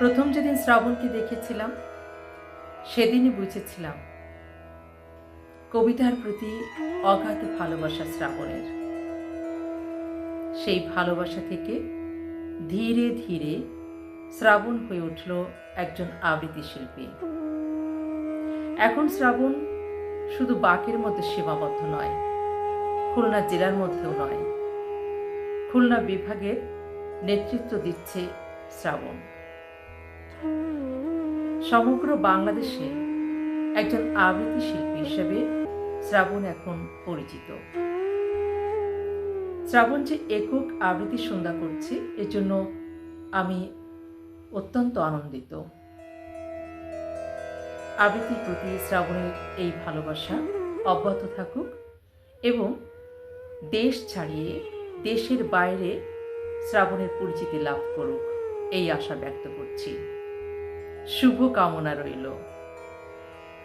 প্রথম যেদিন শ্রাবণকে দেখেছিলাম, সেদিনই বুঝেছিলাম কবিতার প্রতি অগাধ ভালোবাসা শ্রাবণের। সেই ভালোবাসা থেকে ধীরে ধীরে শ্রাবণ হয়ে উঠল একজন আবৃত্তি শিল্পী। এখন শ্রাবণ শুধু বাকের মধ্যে সীমাবদ্ধ নয়, খুলনা জেলার মধ্যেও নয়। খুলনা বিভাগের নেতৃত্ব দিচ্ছে শ্রাবণ। সমগ্র বাংলাদেশে একজন আবৃত্তি শিল্পী হিসেবে শ্রাবণ এখন পরিচিত। শ্রাবণ যে একক আবৃত্তি সন্ধ্যা করছে এজন্য আমি অত্যন্ত আনন্দিত। আবৃত্তির প্রতি শ্রাবণের এই ভালোবাসা অব্যাহত থাকুক এবং দেশ ছাড়িয়ে দেশের বাইরে শ্রাবণের পরিচিতি লাভ করুক, এই আশা ব্যক্ত করছি। শুভ কামনা রইল।